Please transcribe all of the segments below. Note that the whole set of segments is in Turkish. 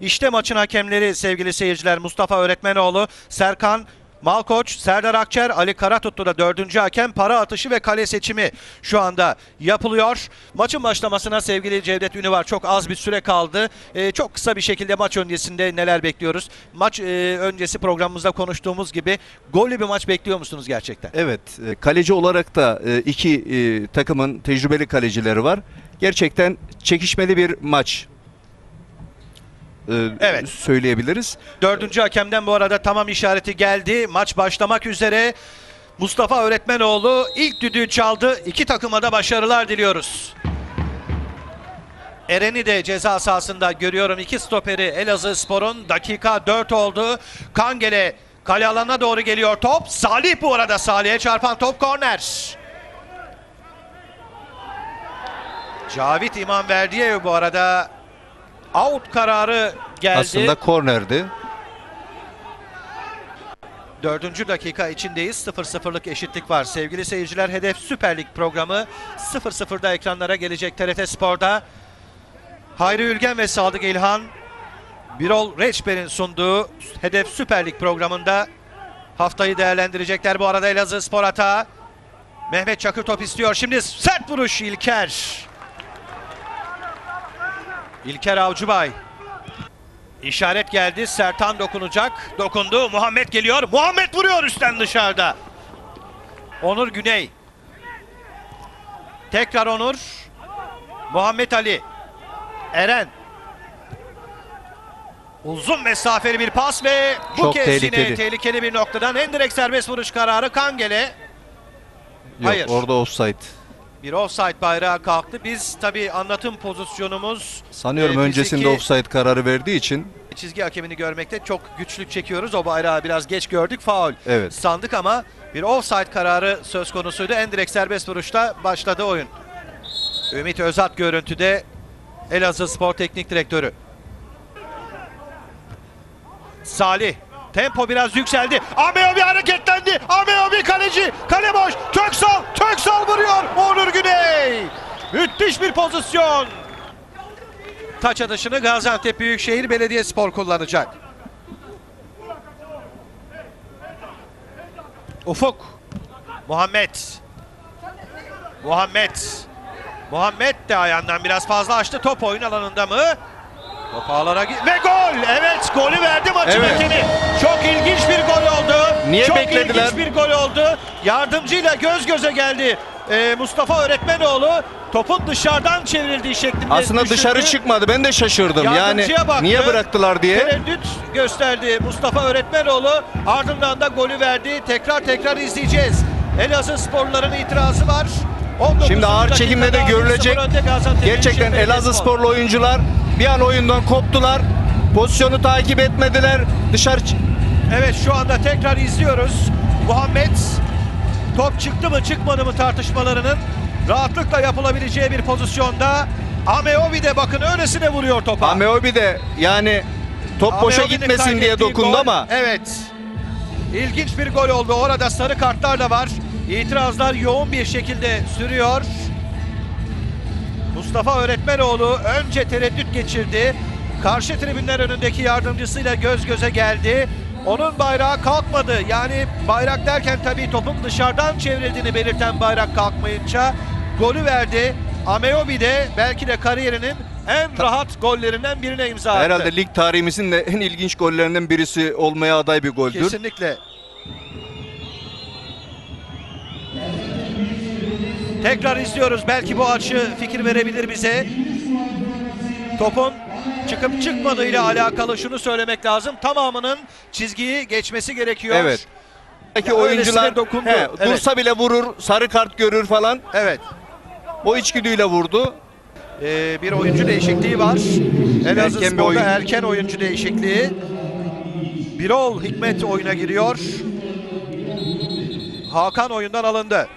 İşte maçın hakemleri sevgili seyirciler Mustafa Öğretmenoğlu, Serkan Malkoç, Serdar Akçer, Ali Karatutlu da dördüncü hakem para atışı ve kale seçimi şu anda yapılıyor. Maçın başlamasına sevgili Cevdet Ünü var. Çok az bir süre kaldı. Ee, çok kısa bir şekilde maç öncesinde neler bekliyoruz? Maç e, öncesi programımızda konuştuğumuz gibi gollü bir maç bekliyor musunuz gerçekten? Evet, e, kaleci olarak da e, iki e, takımın tecrübeli kalecileri var. Gerçekten çekişmeli bir maç. E, Evet. Söyleyebiliriz. Dördüncü hakemden bu arada tamam işareti geldi. Maç başlamak üzere. Mustafa Öğretmenoğlu ilk düdüğü çaldı. İki takıma da başarılar diliyoruz. Eren'i de ceza sahasında görüyorum. İki stoperi Elazığ Spor'un. Dakika 4 oldu. Kangele kale alanına doğru geliyor top. Salih bu arada Salih'e çarpan top korner. Cavit İmam Verdiyev bu arada out kararı geldi. Aslında kornerdi. Dördüncü dakika içindeyiz. 0-0'lık eşitlik var. Sevgili seyirciler Hedef Süper Lig programı 0-0'da ekranlara gelecek TRT Spor'da. Hayri Ülgen ve Sadık İlhan Birol Reçber'in sunduğu Hedef Süper Lig programında haftayı değerlendirecekler. Bu arada Elazığ Spor hata. Mehmet Çakır top istiyor. Şimdi sert vuruş İlker. İlker Avcıbay. İşaret geldi. Sertan dokunacak. Dokundu. Muhammed geliyor. Muhammed vuruyor üstten dışarıda. Onur Güney. Tekrar Onur. Muhammed Ali. Eren. Uzun mesafeli bir pas ve bu Çok kez yine tehlikeli. tehlikeli bir noktadan en direkt serbest vuruş kararı Kangele. Yok, Hayır. orada offside. Bir offside bayrağı kalktı. Biz tabii anlatım pozisyonumuz Sanıyorum e, öncesinde offside kararı verdiği için çizgi hakemini görmekte çok güçlük çekiyoruz. O bayrağı biraz geç gördük. Faul Evet. sandık ama bir offside kararı söz konusuydu. En direkt serbest vuruşta başladı oyun. Ümit Özat görüntüde Elazığ Spor Teknik Direktörü. Salih. Tempo biraz yükseldi. Ameobi hareketlendi. Ameobi kaleci. Kale boş. Köksal. Köksal vuruyor. Onur Güney. Müthiş bir pozisyon. Taç atışını Gaziantep Büyükşehir Belediyespor kullanacak. Ufuk. Muhammed. Muhammed. Muhammed de ayağından biraz fazla açtı. Top oyun alanında mı? Top ağlara ve gol. Evet golü verdi maçın Evet. hakemi. Çok ilginç bir gol oldu. Niye Çok beklediler? ilginç bir gol oldu. Yardımcıyla göz göze geldi. Ee, Mustafa Öğretmenoğlu topun dışarıdan çevrildiği şeklinde aslında düşündü. dışarı çıkmadı. Ben de şaşırdım. Yani baktı. niye bıraktılar diye. Tereddüt gösterdi Mustafa Öğretmenoğlu. Ardından da golü verdi. Tekrar tekrar izleyeceğiz. Elazığ sporluların itirazı var. 19. Şimdi ağır çekimde de görülecek. 1-0 önde Gaziantep Gerçekten Elazığ sporlu oyuncular bir an oyundan koptular. Pozisyonu takip etmediler. Dışarı Evet şu anda tekrar izliyoruz. Muhammed top çıktı mı çıkmadı mı tartışmalarının rahatlıkla yapılabileceği bir pozisyonda. Ameobi de bakın öylesine vuruyor topa. Ameobi de yani top boşa Ameobi'nin gitmesin diye dokundu gol, ama Evet. İlginç bir gol oldu. Orada sarı kartlar da var. İtirazlar yoğun bir şekilde sürüyor. Mustafa Öğretmenoğlu önce tereddüt geçirdi. Karşı tribünler önündeki yardımcısıyla göz göze geldi. Onun bayrağı kalkmadı. Yani bayrak derken tabii topun dışarıdan çevrildiğini belirten bayrak kalkmayınca golü verdi. Ameobi de belki de kariyerinin en rahat gollerinden birine imza attı. herhalde lig tarihimizin de en ilginç gollerinden birisi olmaya aday bir goldür. Kesinlikle. Tekrar izliyoruz. Belki bu açı fikir verebilir bize. Topun çıkıp çıkmadığıyla alakalı şunu söylemek lazım. Tamamının çizgiyi geçmesi gerekiyor. Evet. Belki oyuncular dokundu. he, Evet. dursa bile vurur, sarı kart görür falan. Evet. O içgüdüyle vurdu. Ee, bir oyuncu değişikliği var. Elazığ Erken oyun. erken oyuncu değişikliği. Birol Hikmet oyuna giriyor. Hakan oyundan alındı.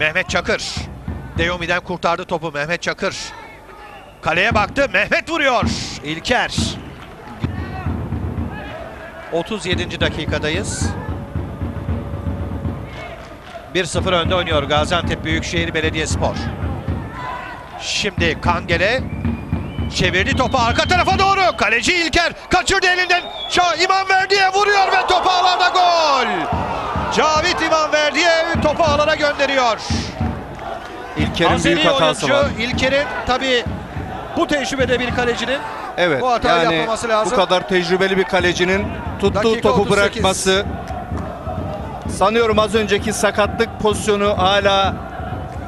Mehmet Çakır. Deyomi'den kurtardı topu Mehmet Çakır. Kaleye baktı. Mehmet vuruyor. İlker. 37. dakikadayız. 1-0 önde oynuyor Gaziantep Büyükşehir Belediyespor. Şimdi Kangele çevirdi topu arka tarafa doğru. Kaleci İlker kaçırdı elinden. Ça İmam Verdi'ye vuruyor ve topu ağlarda gol. Cavit İmam Verdi'ye topu ağlara gönderiyor. İlker'in Azeri büyük hatası oyuncu var. İlker'in tabi bu tecrübede bir kalecinin Evet. bu hatayı yani yapmaması lazım. bu kadar tecrübeli bir kalecinin tuttuğu Dakika topu 38. bırakması sanıyorum az önceki sakatlık pozisyonu hala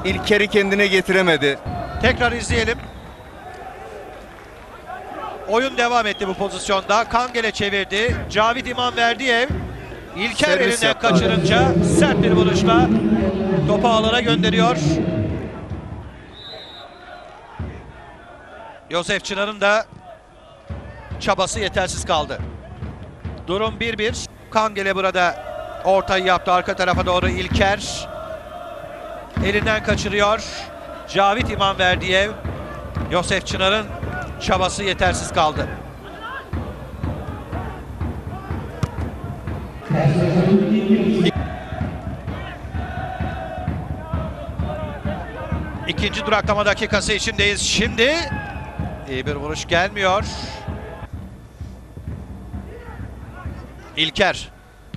İlker'i kendine getiremedi. tekrar izleyelim. Oyun devam etti bu pozisyonda. Kangele çevirdi. Cavit İmam Verdiyev İlker Servis elinden yaptı. kaçırınca sert bir vuruşla topu ağlara gönderiyor. Yosef Çınar'ın da çabası yetersiz kaldı. Durum 1-1. Kangele burada ortayı yaptı arka tarafa doğru İlker. Elinden kaçırıyor. Cavit İmam Verdiyev. Yosef Çınar'ın çabası yetersiz kaldı. İkinci duraklama dakikası içindeyiz. Şimdi iyi bir vuruş gelmiyor. İlker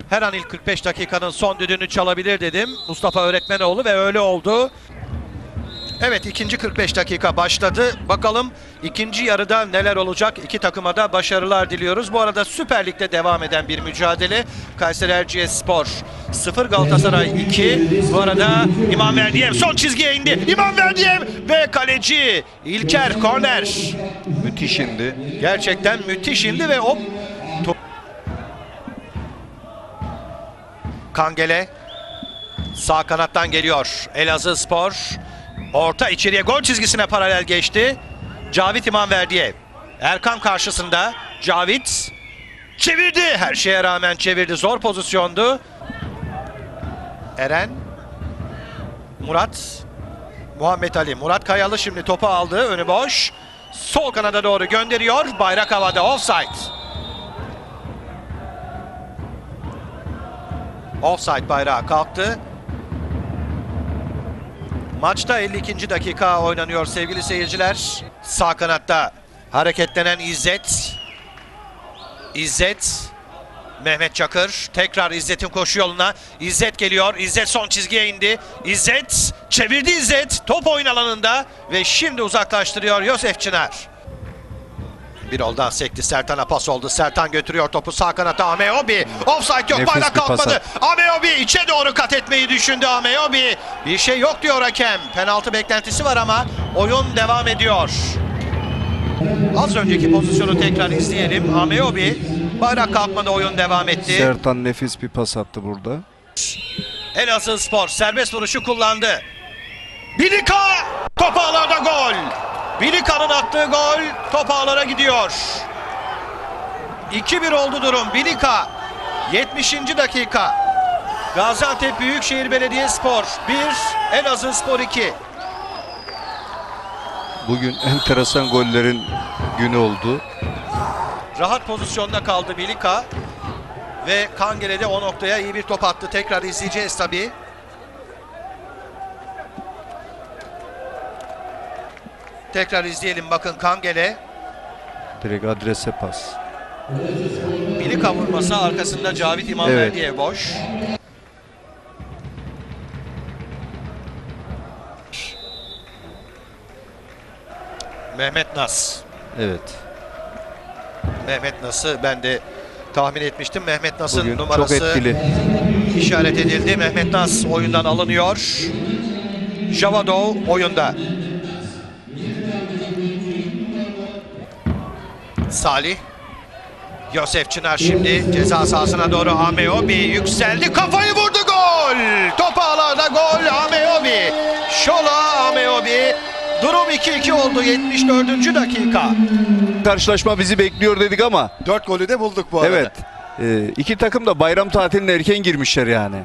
her an ilk 45 dakikanın son düdüğünü çalabilir dedim. Mustafa Öğretmenoğlu ve öyle oldu. Evet ikinci 45 dakika başladı. Bakalım ikinci yarıda neler olacak? İki takıma da başarılar diliyoruz. Bu arada Süper Lig'de devam eden bir mücadele. Kayseri Erciyes Spor 0 Galatasaray 2. Bu arada İmam Verdiyev son çizgiye indi. İmam Verdiyev ve kaleci İlker korner. Müthiş indi. Gerçekten müthiş indi ve o top... Kangele sağ kanattan geliyor. Elazığ Spor orta içeriye gol çizgisine paralel geçti. Cavit İmam Verdiye. Erkan karşısında Cavit çevirdi. Her şeye rağmen çevirdi. Zor pozisyondu. Eren Murat Muhammed Ali. Murat Kayalı şimdi topu aldı. Önü boş. Sol kanada doğru gönderiyor. Bayrak havada offside. Offside bayrağı kalktı. Maçta 52. dakika oynanıyor sevgili seyirciler. Sağ kanatta hareketlenen İzzet. İzzet. Mehmet Çakır tekrar İzzet'in koşu yoluna. İzzet geliyor. İzzet son çizgiye indi. İzzet çevirdi İzzet. Top oyun alanında ve şimdi uzaklaştırıyor Yosef Çınar. Bir oldan sekti. Sertan'a pas oldu. Sertan götürüyor topu sağ kanata. Ameobi. Offside yok. Bayrak kalkmadı. Ameobi içe doğru kat etmeyi düşündü Ameobi. Bir şey yok diyor hakem. Penaltı beklentisi var ama oyun devam ediyor. Az önceki pozisyonu tekrar izleyelim. Ameobi bayrak kalkmadı oyun devam etti. Sertan nefis bir pas attı burada. Elazığ Spor serbest vuruşu kullandı. Bilika top ağlarda gol. Bilika'nın attığı gol top ağlara gidiyor. 2-1 oldu durum. Bilika 70. dakika. Gaziantep Büyükşehir Belediyespor 1, Elazığ Spor 2. Bugün enteresan gollerin günü oldu. Rahat pozisyonda kaldı Bilika. Ve Kangele de o noktaya iyi bir top attı. Tekrar izleyeceğiz tabii. Tekrar izleyelim bakın Kangele. Direkt adrese pas. Bilika vurması arkasında Cavit İmam Evet. Boş. Mehmet Nas. Evet. Mehmet Nas'ı ben de tahmin etmiştim. Mehmet Nas'ın çok numarası etkili. işaret edildi. Mehmet Nas oyundan alınıyor. Javadov oyunda. Salih. Yosef Çınar şimdi ceza sahasına doğru Ameobi yükseldi. Kafayı vurdu gol. Top ağlarda gol Ameobi. Şola Ameobi. Durum 2-2 oldu 74. dakika. Karşılaşma bizi bekliyor dedik ama Dört golü de bulduk bu arada. evet. e, iki takım da bayram tatiline erken girmişler yani.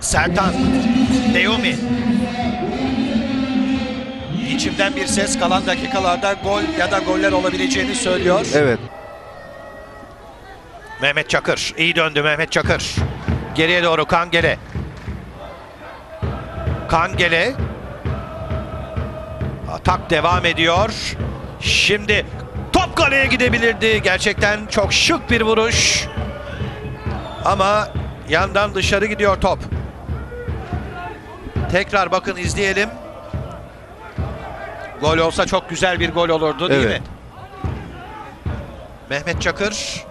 Sertan, Deumi. İçimden bir ses kalan dakikalarda gol ya da goller olabileceğini söylüyor. Evet. Mehmet Çakır, iyi döndü Mehmet Çakır. Geriye doğru Kangele. Kangele. Atak devam ediyor. Şimdi top kaleye gidebilirdi. Gerçekten çok şık bir vuruş. Ama yandan dışarı gidiyor top. Tekrar bakın izleyelim. Gol olsa çok güzel bir gol olurdu değil Evet. mi? Mehmet Çakır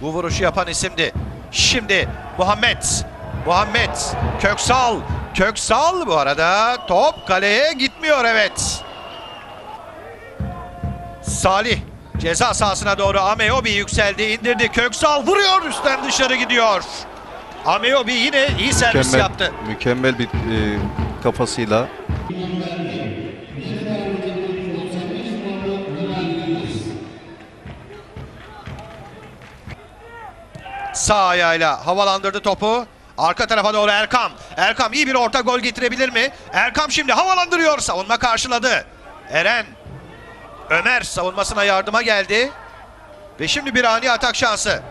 bu vuruşu yapan isimdi. Şimdi Muhammed. Muhammed Köksal. Köksal bu arada top kaleye gitmiyor evet. Salih ceza sahasına doğru Ameobi yükseldi indirdi. Köksal vuruyor üstten dışarı gidiyor. Ameobi yine iyi servis Mükemmel, yaptı. mükemmel bir e, kafasıyla Sağ ayağıyla havalandırdı topu. Arka tarafa doğru Erkam. Erkam iyi bir orta gol getirebilir mi? Erkam şimdi havalandırıyor. Savunma karşıladı. Eren. Ömer savunmasına yardıma geldi. Ve şimdi bir ani atak şansı.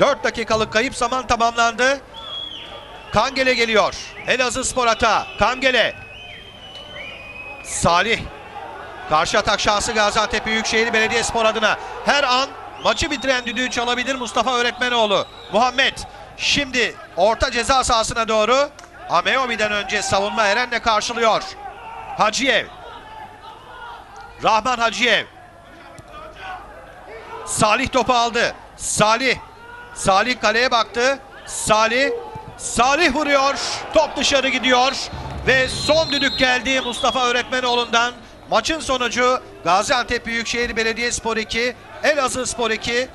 4 dakikalık kayıp zaman tamamlandı. Kangele geliyor. Elazığ spor hata. Kangele. Salih. Karşı atak şansı Gaziantep Büyükşehir Belediyespor adına. Her an maçı bitiren düdüğü çalabilir Mustafa Öğretmenoğlu. Muhammed şimdi orta ceza sahasına doğru. Ameobi'den önce savunma Eren'le karşılıyor. Hacıyev. Rahman Hacıyev. Salih topu aldı. Salih. Salih kaleye baktı. Salih. Salih vuruyor. Top dışarı gidiyor. Ve son düdük geldi Mustafa Öğretmenoğlu'ndan. Maçın sonucu Gaziantep Büyükşehir Belediyespor 2, Elazığ Spor 2.